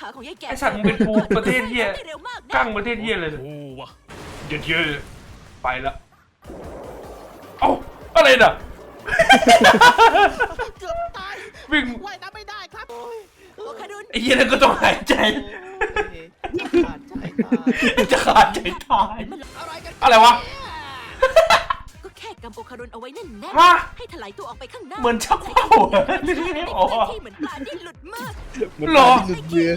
ขาของยายแก่ไอ้สัตว์มึงเป็นปูประเทศเหี้ยได้เร็วมากนะกั้งประเทศเยี่ยเลยโอ้วะเยอะเยอะไปละเอ้าอะไรน่ะ เกือบตายวิ่ง ว่ายน้ำไม่ได้ครับโอ้ยโอคารุนไอ้เหี้ยนั่นก็ต้องหายใจขาดใจตายจะขาดใจตาย อะไรกันอะไรวะ ก็แค่กำโอคารุนเอาไว้แน่นฮะ ๆให้ถลายตัวออกไปข้างหน้าเหมือนชักใช้ว่าวกำอะเป็นอ๋อที่เหมือนปลาที่หลุดมากหรอหลุดเยื้อ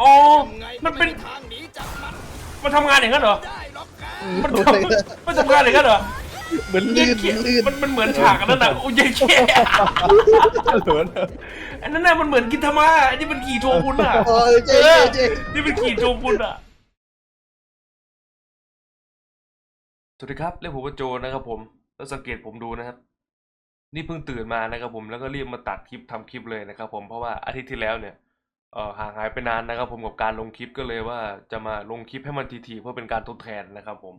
อ๋อไงมันเป็น ทางหนีจากมันมันทำงานอย่างนั้นเหรอ ได้หรอกแกมันทำมันทำงานอย่างนั้นเหรอเหมือนเย็ลื่นนเขี้ยลื่นมันมันเหมือนฉากอันนั้นน่ะโอ้ยเย็นเขี้ยเหมือนอันนั้นน่ะมันเหมือนกินธรรมะอันนี้มันขี่โชกุนอะโอ้ยเจ๊เออเจ๊นี่เป็นขี่โชกุนอะ สวัสดีครับ เรียกผมว่าโจนะครับผม แล้วสังเกตผมดูนะครับ นี่เพิ่งตื่นมานะครับผมแล้วก็รีบมาตัดคลิปทำคลิปเลยนะครับ ผมเพราะว่าอาทิตย์ที่แล้วเนี่ยเอ่อห่างหายไปนานนะครับ ผมกับการลงคลิปก็เลยว่าจะมาลงคลิปให้มันทีๆเพื่อเป็นการทดแทนนะครับ ผม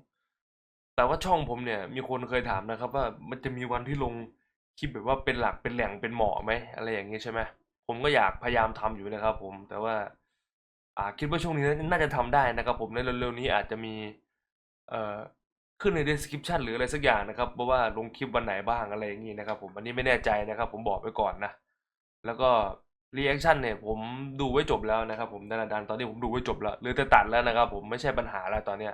แต่ว่าช่องผมเนี่ย มีคนเคยถามนะครับ ว่ามันจะมีวันที่ลงคลิปแบบว่าเป็นหลักเป็นแหล่งเป็นเหมาะไหมอะไรอย่างเงี้ยใช่ไหมผมก็อยากพยายามทำอยู่นะครับ ผมแต่ว่าอ่าคิดว่าช่วงนี้น่าจะทำได้นะครับ ผมในเร็วๆนี้อาจจะมีเอ่อ ขึ้นใน description หรืออะไรสักอย่างนะครับเพราะว่าลงคลิปวันไหนบ้างอะไรอย่างงี้นะครับ ผมอันนี้ไม่แน่ใจนะครับ ผมบอกไว้ก่อนนะแล้วก็ reaction เนี่ยผมดูไว้จบแล้วนะครับ ผมดาดันตอนนี้ผมดูไว้จบแล้วหรือจะตัดแล้วนะครับ ผมไม่ใช่ปัญหาแล้วตอนเนี้ย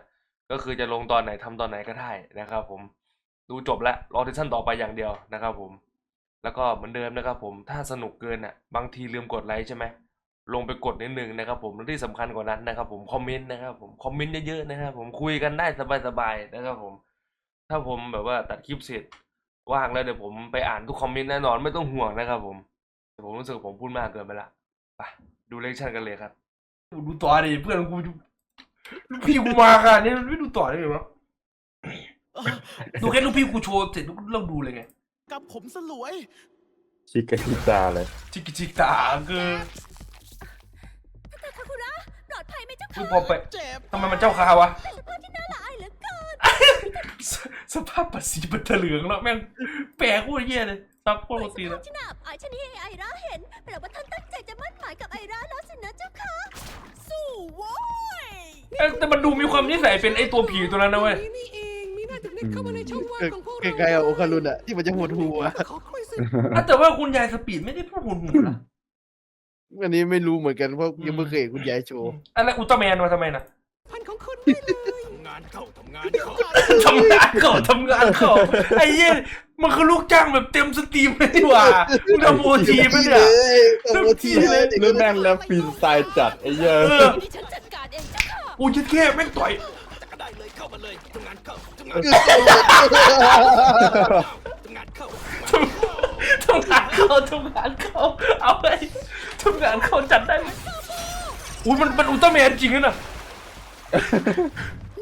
ก็คือจะลงตอนไหนทำตอนไหนก็ได้นะครับ ผมดูจบแล้วรอเทชั่นต่อไปอย่างเดียวนะครับ ผม แล้วก็เหมือนเดิมนะครับ ผมถ้าสนุกเกินอะบางทีลืมกดไลค์ใช่ไหม ลงไปกดนิดนึงนะครับผมและที่สำคัญกว่านั้นนะครับ ผมคอมเมนต์นะครับผมคอมเมนต์เยอะๆนะครับผมคุยกันได้สบายๆนะครับผม ถ้าผมแบบว่าตัดคลิปเสร็จว่างแล้วเดี๋ยวผมไปอ่านทุกคอมเมนต์แน่นอนไม่ต้องห่วงนะครับ ผมแต่ผมรู้สึกผมพูดมากเกินไปละไปดูเลคชั่นกันเลยครับดูต่อดิเพื่อนกูพี่กูมาค่ะนี่ไม่ดูต่อได้ไงวะดูแค่ลูกพี่กูโชว์เสร็จเราดูเลยไงกับผมสลวยชิคกี้ตาเลยจิกจิกตาคือ ภัยไหมเจ้าคือค่ะพอไปเจ็บทำไมมันเจ้าคาวะ สภาพที่น่าละอายเหลือเกินสสภาพปัสสีปัตเหลืองแล้วแม่งแปลกโคตรเหี้ยเลยซับโคตรสตีภาแล้พวที่น่าอับอายชนิดให้ไอราเห็นแปลว่าท่านตั้งใจจะมั่นหมายกับไอราแล้วสินะเจ้าค่ะ สู้โว้ยเอ้ยแต่มันดูมีความนิสัยเป็นไอตัวผีตัวนั้นนะเว้ย นี่เองมีหน้าถึงได้เข้ามาในช่องว่างของพวกใกเราล้ๆเอาโอคารุนอะที่มันจะหดหัว ขอคุยสิ อะแต่ว่าคุณยายสปีดไม่ได้พูดหุ่นหุ่นนะ อันนี้ไม่รู้เหมือนกันเพราะยังไม่เคยเห็นคุณยายโชว์อะไรอุลตร้าแมนมาทำไมนะพันของคุณได้เลยทำงานเข้าทำงานเข้าทำงานก่อนทำงานก่อนไอ้เหี้ยมันคือลูกจ้างแบบเต็มสตรีมเลยดีกว่ามึงทำโอทีปะเนี่ยทำโอทีเลยรุ่นแม่งแล้วฟีนสไตล์จัดไอ้เหี้ยเออที่ฉันจัดการเองเจ้าค่ะกูจะแค่แม่งต่อยจะก็ได้เลยเข้ามาเลยทำงานเข้าทำงานเข้าทำงานเข้า ทำงานเข้าทำงานเข้าเอาไปทำงานเข้าจัดได้ไหมอุ้ยมันมันอุลตร้าแมนจริงนะ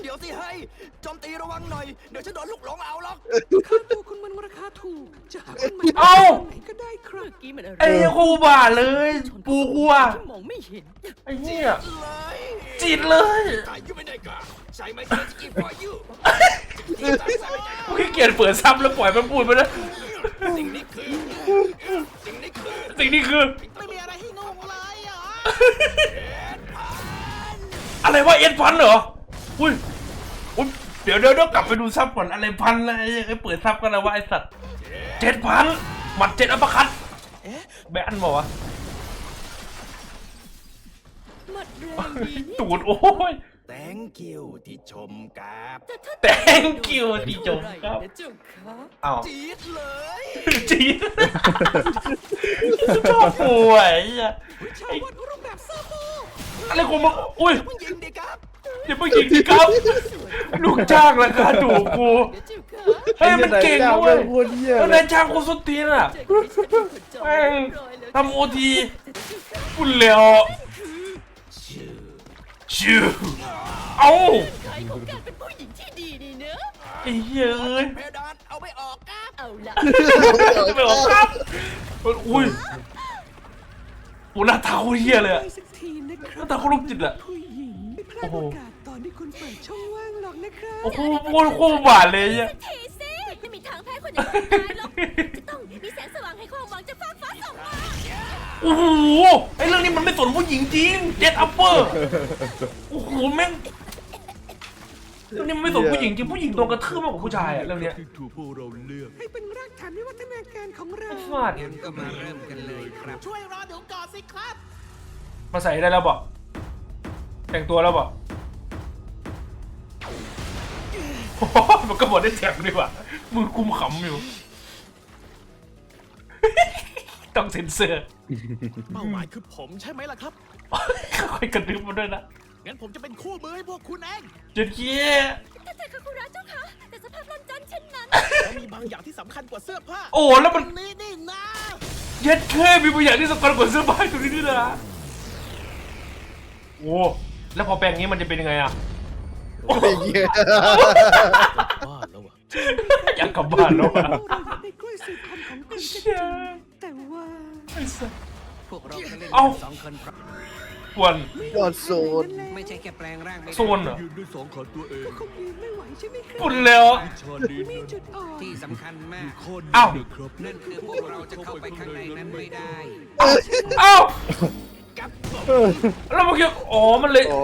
เดี๋ยวสิให้โจมตีระวังหน่อย เดี๋ยวฉันโดนลูกหลงเอาหรอกค่าตัวคุณมันราคาถูกจะหาคนใหม่เอ้า ไหนก็ได้ครับเมื่อกี้มันอะไรไอ้เหี้ยกูบาเลย ปูกูอะที่มองไม่เห็น ไอ้เหี้ยเลยจีดเลยตายอยู่ไม่ได้กะใช้ไม้เท้าสกีพออยู่กูขี้เกียจเปิดซับแล้วปล่อยมันพูดไปนะ สิ่งนี้คือสิ่งนี้คือสิ่งนี้คือ ไม่มีอะไรให้งงเลยอะอะไรวะเอ็ดพันเหรอ อุ้ยอุ้ยเดี๋ยวเดี๋ยวเดี๋ยวกลับไปดูซับก่อนอะไรพันอะไรไอ้เปิดซับกันนะวะไอ้สัตว์เจ็ดพันหมัดเจ็ดอัปเปอร์คัตแบนบอกวะหมดแรงดีนี่ตูดโอ้ย thank you ที่ชมกับแต่ถ้า Thank you ที่ชมครับเจ้าค่ะอ้าวจี๊ดเลยจีดชอบป่วยอะชาววัดรูปแบบเซอร์โบอะไรของมึงอุ้ยมึงยิงดิครับอย่าเพิ่งยิงสิครับลูกจ้างราคาถูกกูเจ้าค่ะเฮ้ยมันเก่งจ้าด้วยแม่งโคตรเหี้ยแล้วเลนายยจ้างโคตรสุดตีนอะเจ้าค่ะฉันเป็นคนจองแม่งเรียบร้อยแล้วทำโอทีพูดเร็ว ชื่อเอ้าใครของการเป็นผู้หญิงที่ดีนี่เนอะไอ้เหี้ยเอ้ยเพดานเอาไปออกครับเอาละไม่ออกครับอุ้ยโอ้หน้าเท้าเหี้ยเลยอะไปสักทีนะคหรัน้าบตาเขาลูกจิตอะผู้หญิงไม่พลาโอ้ดโห โอกาสตอนที่คุณเปิดช่องว่างหรอกนะครับโอ้โหโคตรโคตรหวานเลยเนี่ยทีสิไม่มีทางแพ้คนอย่างคุณตายหรอกจะต้องมีแสงสว่างให้ความหวังจากฟ้าฟ้าส่องมา โอ้โหไอเรื่องนี้มันไม่สนผู้หญิงจริงเจ็ดอัปเปอร์โอ้โหแม่งเรื่องนี้มันไม่สนผู้หญิงจริงผู้หญิงโดนกระทืบมากกว่าผู้ชายอะเรื่องเนี้ยให้เป็นรากฐานวิวัฒนาการของเรา ฟาดงั้นก็มาเริ่มกันเลยครับ ช่วยรอเดี๋ยวก่อนสิครับ มาใส่ได้แล้วบอกแต่งตัวแล้วบอกโอ้โหมันก็บอกได้แท็กดีกว่ามือกุมขำอยู่ ต้องเซ็นเซอร์เป้าหมายคือผมใช่ไหมล่ะครับ ค่อยกระดึบมาด้วยนะงั้นผมจะเป็นคู่มือให้พวกคุณเองเจ็ดเกี้ยท่านเทคาคุระเจ้าคะแต่สภาพลอนจันเช่นนั้นแล้วมีบางอย่างที่สำคัญกว่าเสื้อผ้าโอ้แล้วมันตรงนี้นี่นะเย็ดแค่มีบางอย่างที่สำคัญกว่าเสื้อผ้าตรงนี้นี่นะโอ้แล้วพอแปลงนี้มันจะเป็นยังไงอะ ไอ้เหี้ยบ้าแล้วอะอยากกลับบ้านแล้วอะเราอยากได้กล้วยสูตรคำของคุณก็จริง แต่ว่า ไอ้สัสพวกเราก็เล่นเอ้าสองคนครับส่วนยอดโซน ไม่ใช่แค่แปลงร่างไม่ได้โซนเหรอก็คงยืนไม่ไหวใช่ไหมครับปุ่นแล้วมีจุดอ่อนที่สำคัญมากเอ้านั่นคือพวกเราจะเข้าไปข้างในนั้นไม่ได้ เอ้าแล้วเมื่อกี้อ๋อมันเลยโอ้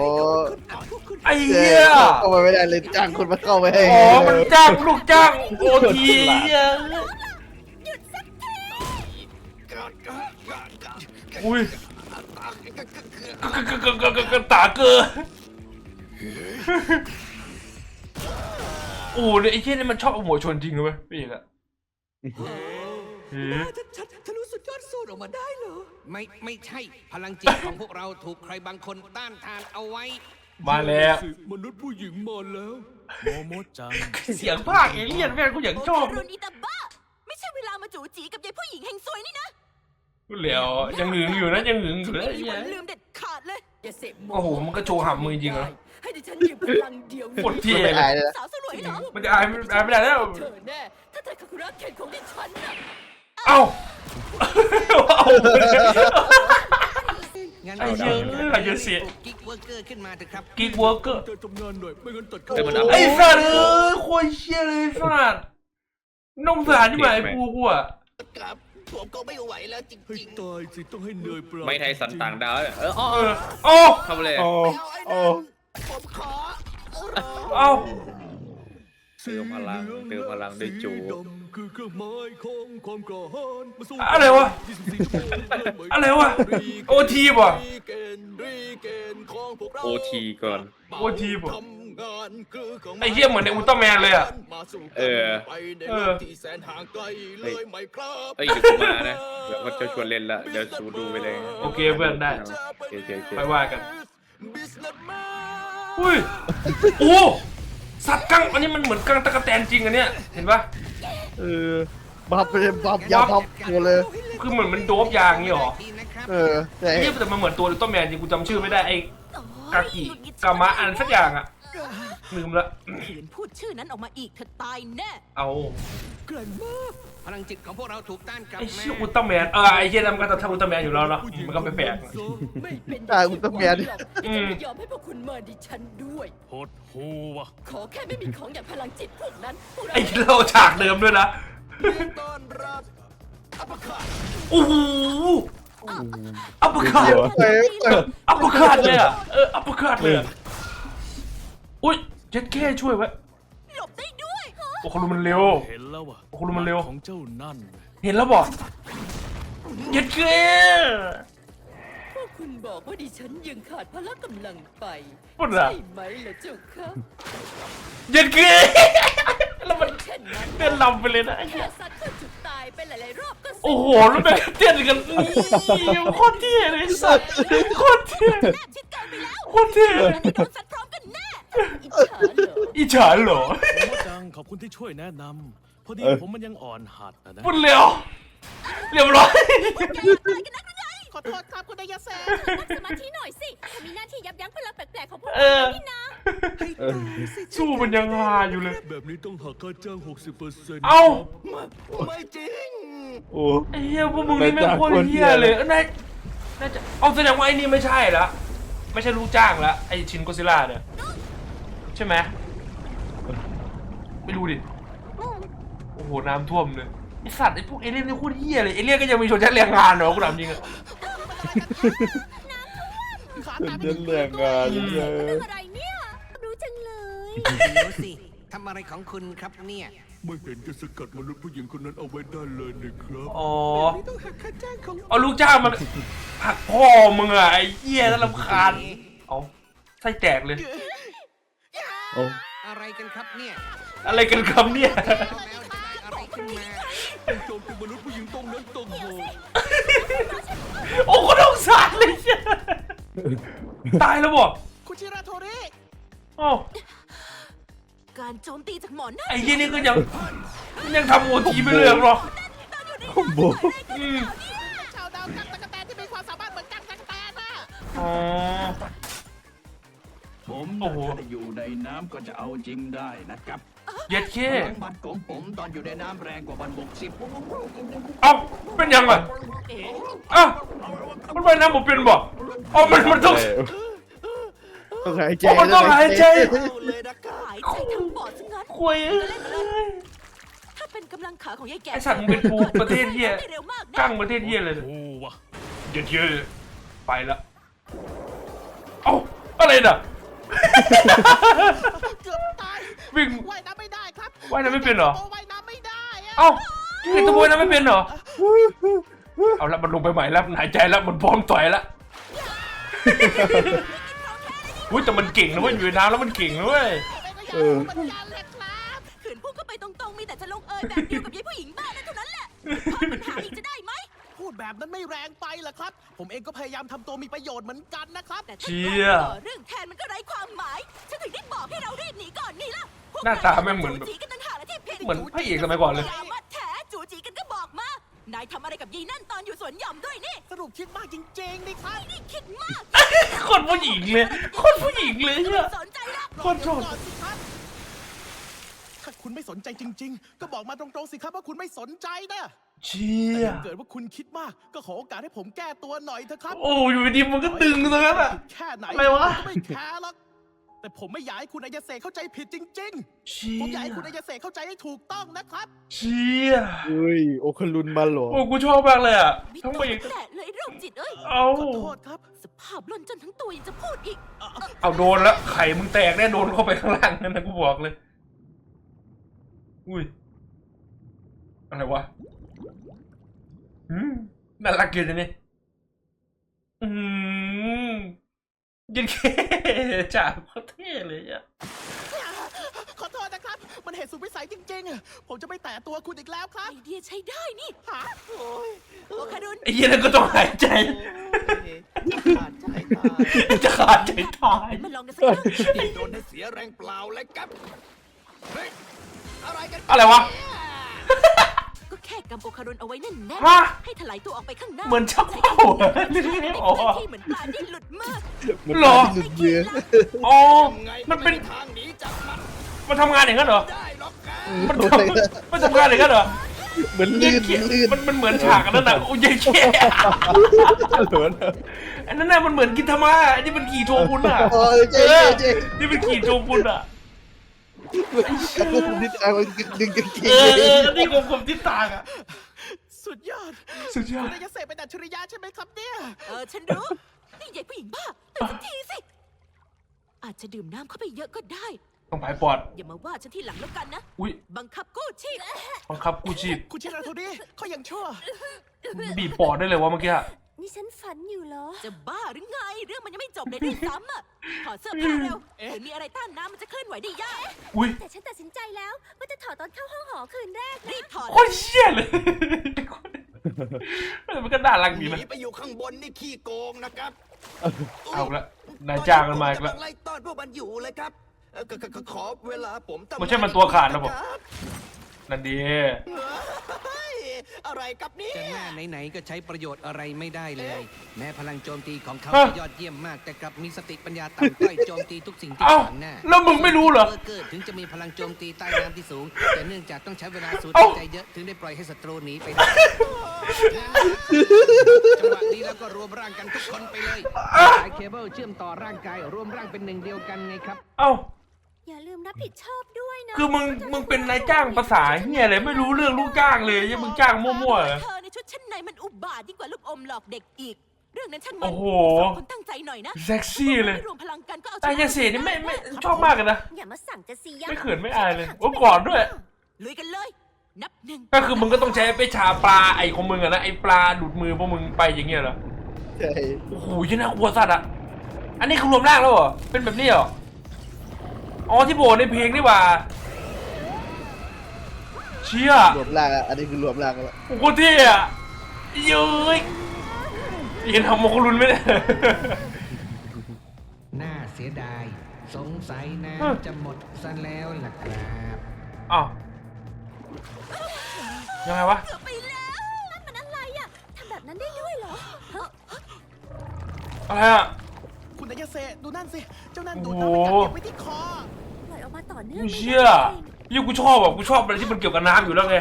พวกคุณไอ้เจ๊เหี้ยเข้ามาไม่ได้เลยจ้างคนมาเข้าไปให้อ๋อมันจ้างลูกจ้างโอทีเหี้ย อุ้ยกกกกกตาเกอโอ้เนี่ยไอ้เหี้ยนี่มันชอบเอาหัวชนจริงเลยเว้ยพี่เอกอะหือชัดๆทะลุสุดยอดสูตรออกมาได้เหรอ ไม่ไม่ใช่พลังจิตของพวกเราถูกใครบางคนต้านทานเอาไว้ มาแล้ว มนุษย์ผู้หญิงมาแล้ว โมโมจัง เสียงภาคเอเลี่ยนแม่งกูอย่างชอบรุนอิตาบ้า ไม่ใช่เวลามาจู่จีกับยายผู้หญิงแห่งซวยนี่นะ เหลียวยังหึงอยู่นะยังหึงอยู่นะไอ้มีเหี้ยวันลืมเด็ดขาดเลยอย่าเสพโอ้โหมันก็โชว์หำมือจริงเหรอให้ดิฉันยืมพลังเดียวปวดที่ไม่อายเลยนะสาวสลวยเหรอมันจะอายไม่อายไม่ได้แล้วเธอแน่ถ้าเธอคาคุระเข็นของดิฉันน่ะเอ้าเอางั้นไอ้เหี้ยไอ้เหี้ยเสียกิ๊กเวอร์เกอร์ขึ้นมาเถอะครับกิ๊กเวอร์เกอร์ทำงานหน่อยไม่งั้นตัดเออมันเอาไอ้สัตว์เอ้ยโคตรเชี่ยเลยสัตว์น้องสารที่หมายกูกูอะครับ ผมก็ไม่ไหวแล้วจริงๆ ตายสิต้องให้เหนื่อยเปล่าไม่ไทยสันต่างดาวเนี่ยเอออ้อเออโอ้เข้ามาเลยโอ้ไม่เอาไอ้โอ้นั่นผมขอร้องเอ้า เติมพลังเติมพลังด้วยจูสีดำคือเครื่องหมายของความกล้าหาญมาสู้อะไรวะ24ชั่วโมงเพื่อไม่อะไรวะโอทีป่ะ รีเกนรีเกนของพวกเราโอทีก่อนโอทีป่ะ ทำงานคือของ ไอ้เหี้ยเหมือนในอุลตร้าแมนเลยอะมาสู่กันเออไปในเอโลอกที่แสนห่างไกลเลยไหมครับเอ้ยเดี๋ยวกูมานะ เดี๋ยวเขาจะชวนเล่นละ เดี๋ยวสูดูไปเลยโอเคเพื่อนได้ โอเคโอเคโอเคไปว่ากัน Businessman อุ้ย โอ้ สัตว์กังอันนี้มันเหมือนกังตะกะแตนจริงอันเนี้ย เห็นปะเออบัฟไปเลยบัฟยาบัฟหมดเลย คือเหมือนมันโดบยางงี้หรอทีนะครับเออแต่ไอ้เหี้ยแต่มันเหมือนตัวอุลตร้าแมนจริงกูจำชื่อไม่ได้ไอ้กากิกามะอันสักอย่างอะ ลืมละ ขืนพูดชื่อนั้นออกมาอีกเธอตายแน่ เอาแกร่งมากพลังจิตของพวกเราถูกต้านกลับไอ้มาชื่ออุลตร้าแมนเออไอ้เหี้ยนั่นมันก็ทำอุลตร้าแมนอยู่แล้วเนาะมันก็ไม่แปลก ไม่เป็นได้อุลตร้าแมนหรอกดิฉันไม่ยอมให้พวกคุณมาดิฉันด้วย โหดหูวะขอแค่ไม่มีของอย่างพลังจิตพวกนั้นพวกเราไอ้เราฉากเดิมด้วยนะต้อนรับอัปคาโอ้โหอัปเปอร์คัตเอ้ยเอ้ยอัปเปอร์คัตเลยอะเอออัปเปอร์คัตเลยอะ อุ้ยเจ็ดแค่ช่วยไว้หลบได้ด้วยฮะโอ้คุณลุงมันเร็ว เห็นแล้วอะโอ้โหมันเร็ว ของเจ้านั่นเห็นแล้วบอกเจ็ดแค่พวกคุณบอกว่าดิฉันยังขาดพละกำลังไปปุ่นอะใช่ไหมล่ะเจ้าคะเจ็ดแค่แล้วมันเช่นนั้นเต้นลำไปเลยนะไอ้เหี้แค่ยสัตว์คนจุดตายไปหลายๆรอบก็สิโอ้โหแล้วแม่งเต้นกันนี่โคตรเท่เลยไอ้สัตว์โคตรเท่แนบชิดเกินไปแล้วโคตรเท่แล้วนี่โดนสัตว์พร้ อมกันแน่อิจฉาเหรออิจฉาเหรอโมจังขอบคุณที่ช่วยแนะนำพอดีผมมันยังอ่อนหัดนะนะ ปุ่นเร็วเรียบร้อยขอโทษครับคุณนายาแซนั่งสมาธิหน่อยสิถ้ามีหน้าที่ยับยั้งพลังแปลกๆของพวกเอเราอนี่นะสู้มันยังฮาอยู่เลย แบบนี้ต้องหักค่าจ้าง 60%เอ้า ไม่จริง โอ้ ไอ้เหี้ยพวกมึงนี่แม่งโคตรเหี้ยเลยเออน่าน่าจะเอาแสดงว่าไอ้นี่ไม่ใช่ละ ไม่ใช่ลูกจ้างละไอ้ชินโกซิล่าเนี่ย ใช่ไหมไม่รู้ดิ โอ้โห น้ำท่วมเลยไอสัตว์ไอพวกเอเลี่ยนนี่โคตรเหี้ยเลยเอเลี่ยนก็ยังมีชนชั้นแรงงานเหรอกูถามจริงอะเดินแรงงานเลยเรื่องอะไรเนี่ย รู้จังเลย ดูสิทำอะไรของคุณครับเนี่ย ไม่เห็นจะสกัดมนุษย์ผู้หญิงคนนั้นเอาไว้ได้เลยนะครับ อ๋อไม่ต้องหักค่าจ้างของเอาลูกจ้างมันหักพ่อมึงอะไอ้เหี้ยน่ารำคาญเอาไส้แตกเลย โอ้อะไรกันครับเนี่ย อะไรกันครับเนี่ยแล้วจะได้อะไรขึ้นมาโจมตีมนุษย์ผู้หญิงตรงนั้นตรงหัวโอ้ก็ต้องสารเลยเหี้ยตายแล้วบอกคุณชิราโทริอ้าวการโจมตีจากหมอนนั่นไอ้เหี้ยนี่ก็ยังยังทำโอทีไปเลยหรอคอมโบอืมชาวดาวกับตะกแตนที่มีความสามารถเหมือนกันตะกแตนน่ะอ๋อ ผมโอ้โห ถ้าอยู่ในน้ำก็จะเอาจริงได้นะครับเย็ดเคพลังบัตรของผมตอนอยู่ในน้ำแรงกว่าบันบกสิบเอ้าเป็นยังไงอ้าวมันไปน้ำผมเป็นบ่เอ้ามันมันต้อง ต้องหายใจโอ้มันต้องหายใจเอาเลยนะครับหายใจทั้งปอดซะงั้น คุยถ้าเป็นกำลังขาของยายแก่ไอ้สัตว์มึงเป็นปูประเทศเหี้ย ได้เร็วมากกั้นะงประเทศเหี้ยเลยโอ้วะเย็ดเคไปละ เอ้าอะไรน่ะ เกือบตายวิ่ง ว่ายน้ำไม่ได้ครับว่ายน้ำไม่เป็นเหรอโว่ายน้ำไม่ได้อะเอ้าไอ้ตัวบวยน้ำไม่เป็นเหรอ เอาละมันลงไปใหม่แล้วมันหายใจแล้วมันพร้อมต่อยละอุ้ยแต่มันเก่งนะเว้ยอยู่ในน้ำแล้วมันเก่งนะเว้ยเออมันยันเลยครับขืนพูดเข้าไปตรงๆ มีแต่จะลงเอยแบบเดียวกับยายผู้หญิงบ้านั่นเท่านั้นแหละถอนปัญหาอีกจะได้ไหม พูดแบบนั้นไม่แรงไปเหรอครับ ผมเองก็พยายามทำตัวมีประโยชน์เหมือนกันนะครับ แต่ถ้าเชี่ยต่อเรื่องแทนมันก็ไร้ความหมาย ฉันถึงได้บอกให้เรารีบหนีก่อนนี่ล่ะพวกหน้าตาแม่งเหมือนจูจีกันต่างหากและที่ผิดเหมือนพระเอกสมัยก่อนเลยอย่ามาแถจูจีกันก็บอกมา นายทำอะไรกับยีนั่นตอนอยู่สวนหย่อมด้วยนี่สรุปคิดมากจริงๆนี่ครับนี่คิดมากคนผู้หญิงเลยคนผู้หญิงเลยเนี่ยสนใจละโคตรโหดก่อนสิครับ ถ้าคุณไม่สนใจจริง ๆ ก็บอกมาตรงๆสิครับว่าคุณไม่สนใจนะเชี่แต่ย ถ้าเกิดว่าคุณคิดมากก็ขอโอกาสให้ผมแก้ตัวหน่อยเถอะครับ โอ้อยู่ดีๆมันก็ตึงซะงั้นอะแค่ไหนอะไรวะ ผมก็ไม่แคร์หรอกแต่ผมไม่อยากให้คุณอายาเสกเข้าใจผิดจริง เชี่ๆ ผมอยากยให้คุณอายาเสกเข้าใจให้ถูกต้องนะครับ เชี่ยเฮ้ย โอคารุนมาเหรอ โอ้กูชอบมากเลยอะไม่ทั้งต้ไปองอีกแตะเลยโรคจิตเอ้ย เอาขอโทษครับ สภาพล่นจนทั้งตัวยังจะพูดอีก เอาโดนแล้วไข่มึงแตกแน่โดนเข้าไปข้างล่างนั่นนะกูบอกเลย อุ้ย อะไรวะอืมน่ารักเกินจังเนี่ยอืมยินเคจ่าโคตรเท่เลยอะขอโทษนะครับ มันเหตุสุดวิสัยจริงๆ ผมจะไม่แตะตัวคุณอีกแล้วครัไอบเดียใช้ได้นี่ฮะโอ้ยโอคารุนไอ้เหี้ยนั่นก็ต้องหายใจขาดใจตายจะขาดใจตายมาลองกันสักครั้งนี่โดนให้เสียแรงเปล่าเลยครับเฮ้ย อะไรกันอะไรวะ ก็แค่กำโอคารุนเอาไว้แน่นฮะๆให้ถลายตัวออกไปข้างหน้าเหมือนชักใช้เป้าคำอะพูดนี่ที่อ๋อ ที่เหมือนปลาที่หลุดมือมันหรอ หลุดเรืออ๋อยังไงมันเป็น ไทางหนีจากมันมันทำงานอย่างนั้นเหรอ ได้หรอกครับมันทำมันทำงานอย่างนั้นเหรอเหมือนเย็ลื่นนเขี้ยลื่นมันมันเหมือนฉากอันนั้นน่ะโอ้ยเย็นเขี้ยเหมือนอันนั้นน่ะมันเหมือนกินธรรมะอันนี้มันขี่โชกุนอะโอ้ยเจ๊เออเจ๊นี่เป็นขี่โชกุนอะ กับพวกคุณนิดเอาดึงกางเกเออเอองนี่ผมผมที่ตากอะสุดยอดสุดยอคุดณอายาเสกเป็นอัจฉริยะใช่ไหมครับเนี่ย เออ ฉันรู้ นี่ใหญ่ผู้หญิงบ้าตื่นสักทีสิ อาจจะดื่มน้ำเข้าไปเยอะก็ได้ ต้องผายปอด อย่ามาว่าฉันที่หลังแล้วกันนะ อุ้ยบังคับกู้ชีพบังคับกูชีพคุณชิราโทริเขายังชั่ว บีบปอดได้เลยวะเมื่อกี้อะ นี่ฉันฝันอยู่เหรอ จะบ้าหรือไง เรื่องมันยังไม่จบเลยด้วยซ้ำอะถอดเสื้อผ้าเร็วเห็นมีอะไรต้านน้ำมันจะเคลื่อนไหวได้ยากอุ้ยแต่ฉันตัดสินใจแล้วว่าจะถอดตอนเข้าห้องหอคืนแรกรีบถอดโคตรเชี่ยเลยเออมันก็น่ารักหดีนะนีไปอยู่ข้างบนนี่ขี้โกงนะครับเอาละนายจ้างกันมาอีกกำแล้ลัวงไล่ต้อนพวกมันอยู่เลยครับเอ่อขขขขอเวลาผมทำไม่ใช่มันตัวขาดนะผมครับ นั่นดี เฮ้ยอะไรกับเนี่จะยหน้าไหนๆก็ใช้ประโยชน์อะไรไม่ได้เลย แม้พลังโจมตีของเขาฮะจะยอดเยี่ยมมากแต่กลับมีสติปัญญาต่ำต้อยโจมตีทุกสิ่งที่เอ้าขวางหน้าแล้วมึงไม่รู้เหรอเบอร์เกอร์ถึงจะมีพลังโจมตีใต้น้ำที่สูง แต่เนื่องจากต้องใช้เวลาสูดเอ้าหายใจเยอะถึงได้ปล่อยให้ศัตรูหนีไปได้จังหวะนี้แล้วก็รวมร่างกันทุกคนไปเลยสายเคเบิลเชื่อมต่อร่างกายรวมร่างเป็นหนึ่งเดียวกันไงครับ เอ้า อย่าลืมรับผิดชอบด้วยนะคือมึงมึงเป็นนายจ้างภาษาเฮียอะไรไม่รู้เรื่องลูกจ้างเลยยังมึงจ้างมั่วๆเหรอ เธอในชุดชั้นในมันอุบาทยิ่งกว่าลูกอมหลอกเด็กอีก เรื่องนั้นฉันมัโอ้โห สองคนตั้งใจหน่อยนะเซ็กซี่เลย ไม่รวมพลังกันก็เอาตายาเสียนี่ไม่ไม่ชอบมากเลยนะ อย่ามาสั่งจะซียะไม่เขินไม่อายเลยโอ้กอดด้วย ลุยกันเลย นับหนึ่งก็คือมึงก็ต้องใช้ไปชาปลาไอ้ของมึงอะนะไอ้ปลาดูดมือพวกมึงไปอย่างเงี้ยเหรอใช่โอ้โหยี่น่ากลัวสัตว์อะอันนี้คือรวมร่างแล้วเหรอเป็นแบบนี้เหรอ อ๋อที่โบในเพลงนี่หว่า เชี่ยรวมร่างอะอันนี้คือรวมร่างแล้วโอ้โหเท่อะเย้ยเห็นทำโมกรุนไหมเนี่ย น่าเสียดาย สงสัยน้เออำจะหมดซะแล้วล่ะครับอ้าวยังไงวะเกือบไปแล้วนั่นมันอะไรอะทำแบบนั้นได้ด้วยเหรอฮะอะไรอะ คุณนายาเซดูนั่นสิ เจ้านั่นดูดโอ้น้ำโหไปกัดเก็บไว้ที่คอ ปล่อยออกมาต่อเนื่องกูเชื่อยี่กูชอบอะกูชอบอะไรที่มันเกี่ยวกับน้ำอยู่แล้วไง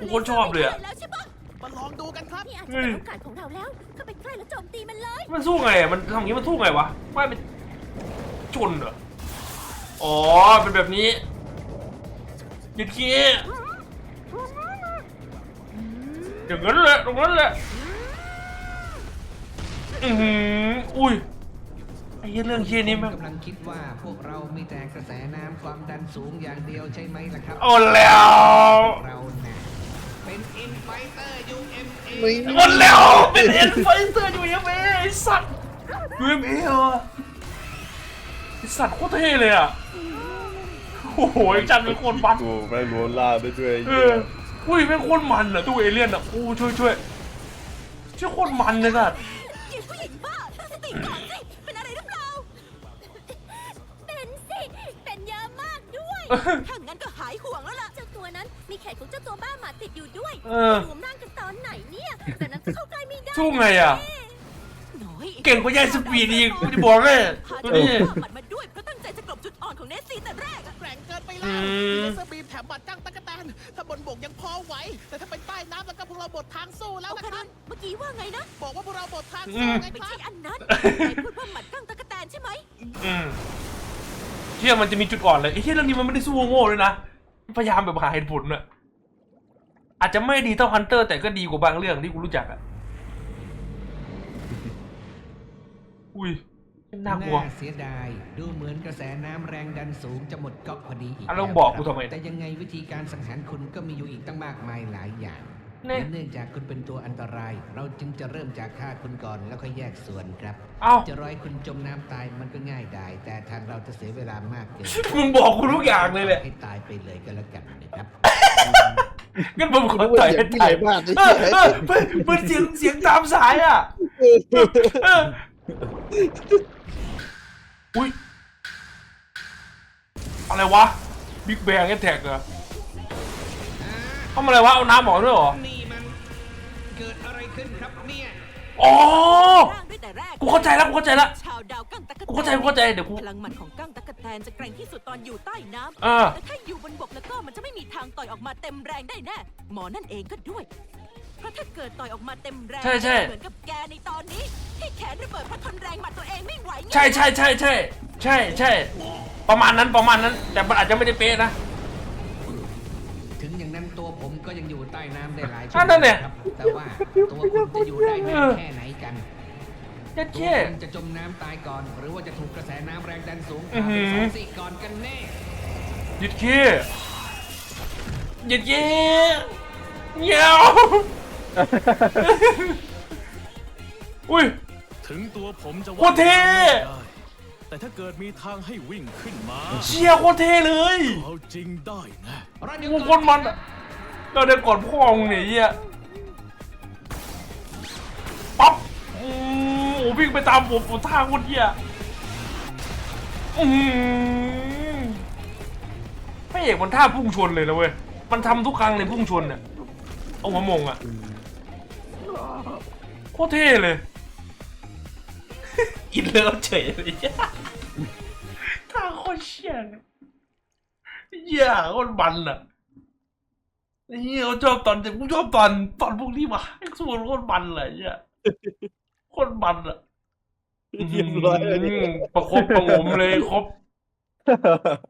กูโคตรชอบเลยอะ แล้วใช่ปะมาลองดูกันครับ นี่อาจจะเป็นโอกาสของเราแล้ว เข้าไปใกล้แล้วโจมตีมันเลย มันสู้ไงอะมันทำอย่างนี้มันสู้ไงวะไม่เป็นชนเหรอ อ๋อ เป็นแบบนี้หยุดขี้อย่างนั้นแหละตรงนั้นแหละ อือหืออุ้ย ไอ้เหี้ยเรื่องเฮียนี้ผแมัมนกำลังคิดว่าพวกเรามีแต่กระแสน้ำความดันสูงอย่างเดียวใช่ไหมล่ะครับเอาแล้วเราน่ะเป็นอินไฟเตอร์ UMA ไม่หมดแล้วเป็นเอ็นไฟเตอร์อยู่ยังไงไอ้สัตว์ยูเอ็มเอเหรอไอ้สัตว์โคตรเท่เลยอะโอ้โหไอ้จันเป็นคนมันกูไม่รวมร่างได้ด้วยเอออุ้ยเป็นโคตรมันอะตู้เอเลี่ยนอะโอ้ช่วยช่วยช่วยโคตรมันเลยสัตว์ ถ้างั้นก็หายห่วงแล้วล่ะ เจ้าตัวนั้นมีแขนของเจ้าตัวบ้าหมาติดอยู่ด้วยเออรวมร่างกันตอนไหนเนี่ยแต่นั้นก็เข้าใกล้ไม่ได้สู้ไงอะ น้อยเก่งกว่ายายสปีดอีกกูจะบอกเลยพาตัวเจ้านี้ตัวบ้าหมัดมาด้วยเพราะตั้งใจจะกลบจุดอ่อนของเนสซี่แต่แรกอะแกร่งเกินไปอืแล้วมมีเลเซอร์บีมแถมบัตรจ้างตะกะแตนถ้าบนบกยังพอไหว แต่ถ้าเป็นใต้น้ำแล้วก็พวกเราหมดทางสู้แล้วโอนะคาครุรับนเมื่อกี้ว่าไงนะ บอกว่าพวกเราหมดทางอืสู้มไงไม่ครัใช่บ อันนั้นนายพูดว่า เที่ยมันจะมีจุดอ่อนเลยไอ้เที่ยเรื่องนี้มันไม่ได้สู้โง่ๆเลยนะ พยายามแบบหาเหตุผลน่ะอาจจะไม่ดีเท่าฮันเตอร์ แต่ก็ดีกว่าบางเรื่องที่กูรู้จักอะอุ้ยน่ากลัวน่าเสียดาย ดูเหมือนกระแสน้ำแรงดันสูงจะหมดก๊อกพอดีอีกอะแล้วแล้วบอกคกูรับทำไมแต่ยังไงวิธีการสังหารคุณก็มีอยู่อีกตั้งมากมายหลายอย่าง แน่และเนื่องจากคุณเป็นตัวอันตราย เราจึงจะเริ่มจากฆ่าคุณก่อนแล้วค่อยแยกส่วนครับ เอ้า จะรอให้คุณจมน้ำตายมันก็ง่ายได้แต่ทางเราจะเสียเวลามากเกินมึงบอกกูทุกอย่างเลยแหละให้ตายไปเลยก็แล้วกันนะครับ งั้นผมขอรู้ว่าต่อยเสียให้งพี่ตาใหยญ่บ้านนี่เออเออเฮ้ยมันเสียงเสียงตามสายอะเอออุ้ยอะไรวะบิ๊กแบงแอทแท็กเหรอ ทำอะไรวะเอาน้ำหมอกด้วยเหรอ นี่มันเกิดอะไรขึ้นครับเนี่ยอ๋อ ร่างด้วยแต่แรกกูเข้าใจแล้วกูเข้าใจแล้วชาวดาวกั้งตะกะแตนกูเข้าใจกูเข้าใจเดี๋ยวกูพลังหมัดของกั้งตะกะแตนจะแกร่งที่สุดตอนอยู่ใต้น้ำเออ แต่ถ้าอยู่บนบกแล้วก็มันจะไม่มีทางต่อยออกมาเต็มแรงได้แน่หมอนั่นเองก็ด้วยเพราะถ้าเกิดต่อยออกมาเต็มแรงใช่ใช่ เหมือนกับแกในตอนนี้ที่แขนระเบิดเพราะทนแรงหมัดตัวเองไม่ไหวไงใช่ใช่ใช่ใช่ใช่ใช่ประมาณนั้นประมาณนั้น แต่มันอาจจะไม่ได้เป๊ะนะ อะโมนั่นงเนี่ยครับแต่ว่าตัวคุณจะอยู่ได้นานแค่ไหนกันแค่ตัวแค่คุณจะจมน้ำตายก่อน หรือว่าจะถูกกระแสน้ำแรงดันสูงอื้อหืเป็นอสองสี่ก่อนกันแน่หยุดขี้หยุดขี้เงี้ยวอุ้ย ถึงตัวผมจะโคตรเท่ ไม่ได้แต่ถ้าเกิดมีทางให้วิ่งขึ้นมา เชียร์โคตรเท่เลย เอาจริงได้นะรอเดี๋ยวกูก่คอนนมันอะ เราเดินก่อนพ่อมึงเนี่ยไอ้เหี้ยปั๊บอืมโอ้วิ่งไปตามผมผมท่าโคตรเหี้ยอืมพระเอกมันท่าพุ่งชนเลยนะเว้ย มันทำทุกครั้งเลยพุ่งชนเนี่ยเอาหัวมงอะโคตรเท่เลย อินเลิฟเฉยเลยท่าโคตรเชี่ยเลยเหี้ยโคตรบันอะ เฮียเขาชอบตอนแต่กูชอบตอนตอนพวกนี้ว่ะไอ้สวนโคตรมันเลยเฮียโคตรมันอะเรียบร้อยเลยอืมประคบประหงมเลยครบ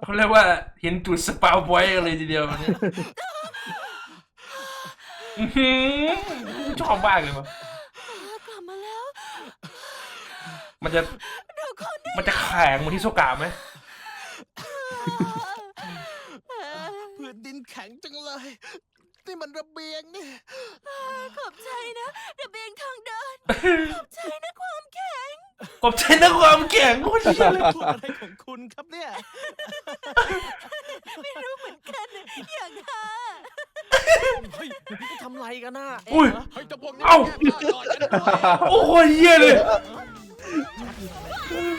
เขาเรียกว่าเห็นจุดสปาวไว้กันเลยทีเดียววันนี้อื้อหือชอบมากเลยมั้งกลับมาแล้ว มันจะเดี๋ยวคนได้มันจะแข็งเหมือนที่โซกาไหมพื้นดินแข็ง จังเลย นี่มันระเบียงนี่ ขอบใจนะระเบียงทางเดิน ขอบใจนะความแข็ง กบใช้นักความแข็งโคตรเชี่ยเลยพูดอะไรของคุณครับเนี่ย ไม่รู้เหมือนกันอย่างฮาเฮ้ยนี่ทำไรกันน่ะอุ้ย เฮ้ยจะพวกนี้เอ้า แก้ผ้าก่อนกันหน่อยโอ้โหเยี่ยเลย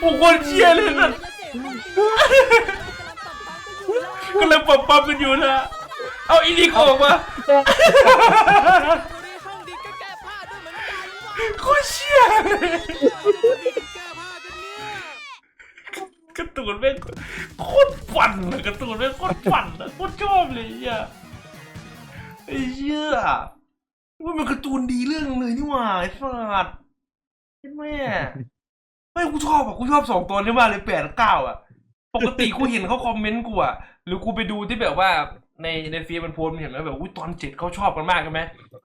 โอ้โหเยี่ยเลยนะก็เลยปับปับกันอยู่นะ เอาอีนิกออกมาดูดิห้องดีก็แก้ผ้าด้วยเหมือนกันวะโคตรเชี่ยเลยดีก็แก้ผ้ากันเนี่ยการ์ตูนแม่งโคตรฝันเลยการ์ตูนแม่งโคตรฝันอะโคตรชอบเลยไอะไอ้เหี้ยว่ามันการ์ตูนดีเรื่องนึงเลยนี่หว่าไอ้สัสเห็นไหมไม่กูชอบอะกูชอบสองตัวนี้มากเลยแปดเก้าอะ ปกติกูเห็นเขาคอมเมนต์กูอะหรือกูไปดูที่แบบว่า ในในฟีดมันโพสต์มันเห็นไหมแบบอุ้ยตอนเจ็ดเขาชอบกันมากใช่ไหม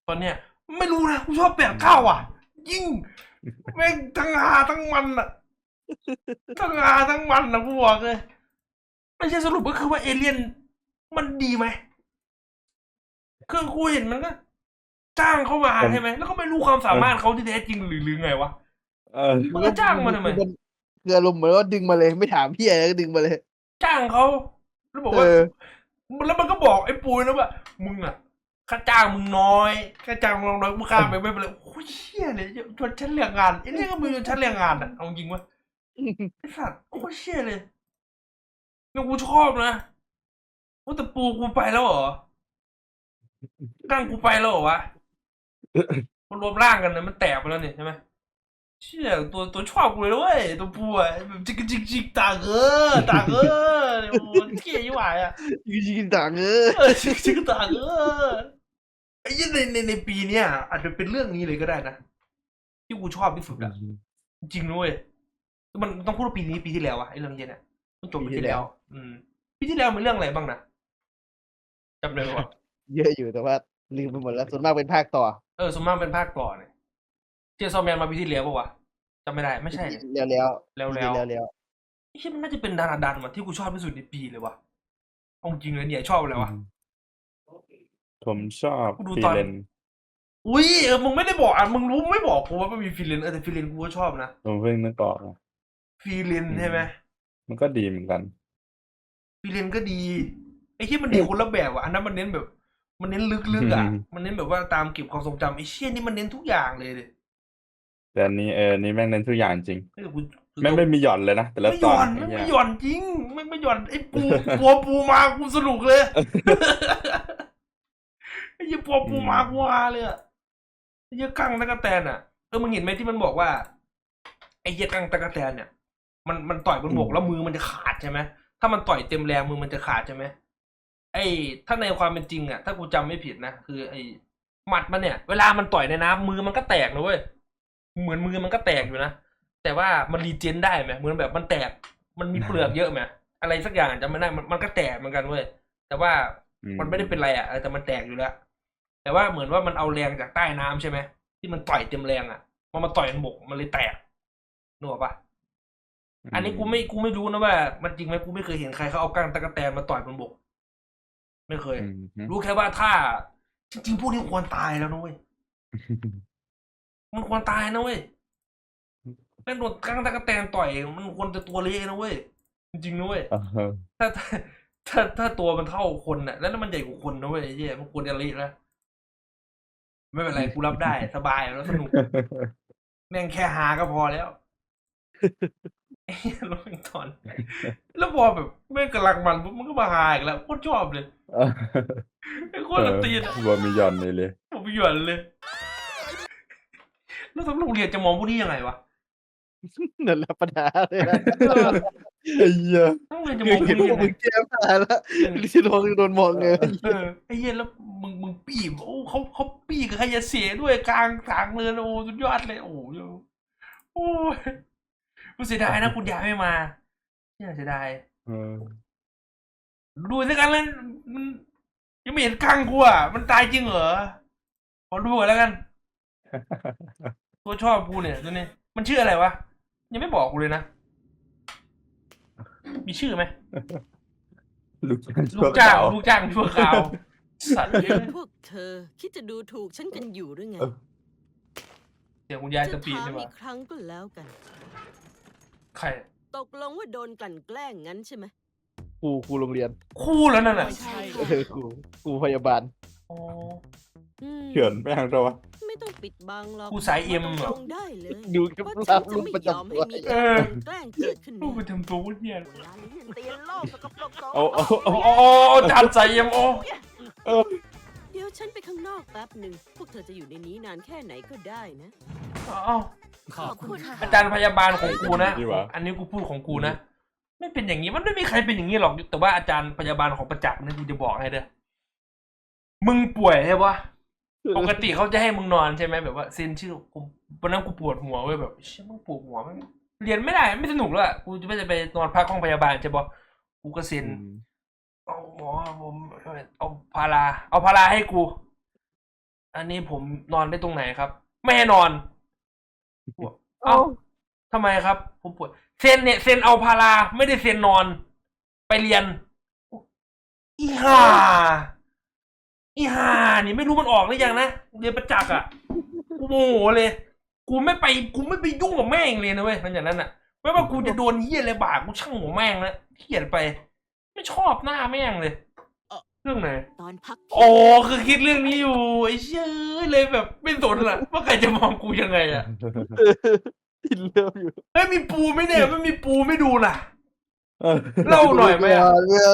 ตอนเนี้ยไม่รู้นะกูชอบแปดเก้าอะ ยิ่งแม่งทั้งฮาทั้งมันอะทั้งงาทั้งมันนะกูบอกเลยไม่ใช่สรุปก็คือว่าเอเลี่ยนมันดีไหมคือกูเห็นมันก็จ้างเข้ามาใช่ไหมแล้วก็ไม่รู้ความสามารถเขาที่แท้จริงหรือหรือไงวะเออมึงก็จ้างมันทำไมคืออารมณ์เหมือนว่าดึงมาเลยไม่ถามพี่อะไรก็ดึงมาเลย จ้างเขาแล้วบอกเอว่าอ แล้วมันก็บอกไอ้ปูยนะว่ามึงอะค่าจ้างมึงน้อยค่าจ้างมึงน้อยมึงข้ามไปไม่เป็นไรโอ้ยเชี่ยเลยชวนฉันเรียกงานไอ้เนี่ยก็มึงชวนฉันเรียกงานอะเอาจริงวะไอ้สัตว์โอ้ยเชี่ยเลยเนี่ยกูชอบนะโอ้แต่ปูกูไปแล้วเหรอก้างกูไปแล้วเหรอวะมันรวมร่างกันนะมันแตกไปแล้วเนี่ยใช่ไหม เชี่ยตัวตัวชอบกูเลยนะเว้ยตัวปูอะแบบจิกจิกจิกตากเออตากเออโอ้โหเกลียดยี่หวายอะยืนยืนต่างเออเออชิคชิคต่างเออไอ้ยี่ในในในปีเนี้ยอาจจะเป็นเรื่องนี้เลยก็ได้นะที่กูชอบที่สุดอะจริงๆนะเว้ยมันต้องพูดว่าปีนี้ปีที่แล้วอะไอ้เรื่องเย็นอะมันจบปีที่แล้ว อืมปีที่แล้วมันเรื่องอะไรบ้างนะจำได้ปะวะเยอะอยู่แต่ว่าลืมไปหมดแล้วส่วนมากเป็นภาคต่อ เออสมมติเป็นภาคก่อนเนี่ย เจซอมแมนมาปีที่แล้วปะวะจำไม่ได้ไม่ใช่แล้วแล้วแล้วปีแล้วที่แล้วแล้วไอ้เชี่ยมันน่าจะเป็นดาราดันมาที่กูชอบที่สุดในปีเลยวะเอาจริงเลยเนี่ยชอบอะไรวะผมชอบกูดูฟีตอนเลนอุ้ยเออมึงไม่ได้บอกอะมึงรู้ไม่บอกกูว่ามันมีฟิลเลนเออแต่ฟิลเลนกูก็ชอบนะผมเพิ่งนึกออกอะฟีเลนใช่ไหมมันก็ดีเหมือนกันฟีเลนก็ดีไอ้ที่มันดีคนละแบบอะอันนั้นมันเน้นแบบ มันเน้นลึกๆอะอืมมันเน้นแบบว่าตามเก็บความทรงจำไอ้เชี่ยนี่มันเน้นทุกอย่างเลยเลย แต่อันนี้เออนี่แม่งเน้นทุกอย่างจริงเฮ้ยกูแม่งไม่มีหย่อนเลยนะแต่ละไม่หตอนย่อนไอ้ไม่เหี้ยไม่หย่อนจริง ไม่ไม่หย่อนไอ้ปู ปัวปูมากูสนุกเลยไอ้เหี้ยปัวปูมากูฮาเลยอะไอ้เหี้ยกังตะกะแตนอะเออมึงเห็นไหมที่มันบอกว่า ไอ้เหี้ยกังตะกะแตนเนี่ย มันมันต่อยบนบกแล้วมือมันจะขาดใช่ไหมถ้ามันต่อยเต็มแรงมือมันจะขาดใช่ไหมไอ้ถ้าในความเป็นจริงอะถ้ากูจำไม่ผิดนะคือ ไอ้หมัดมันเนี่ย เวลามันต่อยในน้ำมือมันก็แตกนะเว้ย เหมือนมือมันก็แตกอยู่นะ แต่ว่ามันรีเจนได้ไหมเหมือนแบบมันแตก มันมีเปลือกเยอะไหมอะไรสักอย่างจำไม่ได้มันมันก็แตกเหมือนกันเว้ยแต่ว่าอืมันไม่ได้เป็นไรอะเออแต่มันแตกอยู่แล้ว แต่ว่าเหมือนว่ามันเอาแรงจากใต้น้ำใช่ไหมที่มันต่อยเต็มแรงอะมันมาต่อยบนบกมันเลยแตกนึกออกปะอันนี้กูไม่กูไม่รู้นะว่า มันจริงไหมกูไม่เคยเห็นใครเขาเอาก้างตะกะแตนมาต่อยบนบก ไม่เคยอืมฮึรู้แค่ว่าถ้า จริง ๆ พวกนี้ควรตายแล้วนะเว้ย มันควรตายนะเว้ยแม่งโดนก้างตะกะแตนต่อย มันควรจะตัวเละนะเว้ย จริงๆนะเว้ยเออถ้าถ้าถ้าถ้าตัวมันเท่าคนน่ะ แล้วมันใหญ่กว่าคนนะเว้ยไอ้เหี้ยมันควรจะเละแล้วไม่เป็นไรกูรับได้สบายแล้วสนุกแม่งแค่หาก็พอแล้วไอ้เหี้ยแล้วแม่งตอน แล้วพอแบบแม่งกำลังมันปุ๊บมันก็มาหาอีกแล้วโคตรชอบเลยเออไอ้โคตรตีนอะบัวมีหย่อนเลยเลยผมหยวนเลย แล้วทำโรงเรียนจะมองพวกนี้ยังไงวะนั่นแหละปัญหาเลยนะเออไอ้เหี้ยทั้งโรงเรียนจะคืมอองพวเห็กนนี้พวยักงไงมึงแก้ผ้าแล้วที่โดนโดนมองเลยเออไอ้เหี้ยแล้วมึงมึงปี้โอ้เขาเขาปี้กับขยะเสียด้วยกลางทางเลยโอ้สุดยอดเลยโอ้โหโอ้ยกูเสียดายนะคุณยายไม่มาเนี่ยเสียดาย เออดูสิกันเลยมันยังไม่เห็นกังกูอะมันตายจริงเหรอขอดูก่อนแล้วกัน ตัวชอบกูเนี่ยตัวนี้ มันชื่ออะไรวะ ยังไม่บอกกูเลยนะ มีชื่อไหมลูกลูกจ้างลูกจ้างชั่วคราวสัตว์เอ้ยพวกเธอคิดจะดูถูกฉันกันอยู่หรือไงเสียงคุณยายจะสปีดถามใช่อีปะกครั้งก็แล้วกัน ใครตกลงว่าโดนกลั่นแกล้งงั้นใช่ไหมครูครูโรงเรียนคู่แล้วนั่นน่ะไม่ใช่เออครูครูพยาบาลอ๋ออืมเขื่อนแม่งตัววะ ไม่ต้องปิดบังหรอกกูสายเอ็มเหรอ ตรงๆได้เลยดูครับเพราะฉัรับนจะรูปไม่ประยอมจำให้ตัวมีเอการอกลั่นแกล้งเกิดขึ้นลูกแน่ไปทำตัวเหี้ยเวลานี้ยังเตียนโลกสกปรกสองเอาเอาเอาโอ้โอ้จานใส่เอ็มโอเออเดี๋ยวฉันไปข้างนอกแป๊บหนึ่งพวกเธอจะอยู่ในนี้นานแค่ไหนก็ได้นะเอ้าขอบคุณค่ะอาจารย์พยาบาลของกูนะ ดีวะ อันนี้กูพูดของกูนะ ไม่เป็นอย่างนี้มันไม่มีใครเป็นอย่างนี้หรอก แต่ว่าอาจารย์พยาบาลของประจักษ์นะกูจะบอกให้เด้อมึงป่วยใช่ปะ ปกติเขาจะให้มึงนอนใช่ไหมแบบว่าเซ็นชื่อกูวันนั้นกูปวดหัวเว้ยแบบเชี่ยมึงปวดหัวมันเรียนไม่ได้ไม่สนุกแล้วอะกูจะไม่จะไปนอนพักห้องพยาบาลใช่ปะกูก็เซ็นเอาหมอผมเอาพาราเอาพาราให้กู อันนี้ผมนอนได้ตรงไหนครับ ไม่ให้นอนเอ้าทำไมครับ ผมปวดเซ็นเนี่ยเซ็นเอาพาราไม่ได้เซ็นนอน ไปเรียนอีห่า อีห่านี่ไม่รู้มันออกหรือยังนะเรียนประจักษ์อะกูโมโหเลย กูไม่ไปกูไม่ไปยุ่งกับแม่งเลยนะเว้ยมันอย่างนั้นอะไม่ว่ากูจะโดนเฮียอะไรบาปกูช่างหัวแม่งแล้วเขียนไป ไม่ชอบหน้าแม่งเลยเรื่องไหนตอนพักอ๋อคือคิดเรื่องนี้อยู่ไอ้เชื่อเลยแบบไม่สนละว่าใครจะมองกูยังไงอะอินเลิฟอยู่เฮ้ยมีปูไหมเนี่ยไม่มีปูไม่ดูล่ะเล่าหน่อยไหมอะเรือ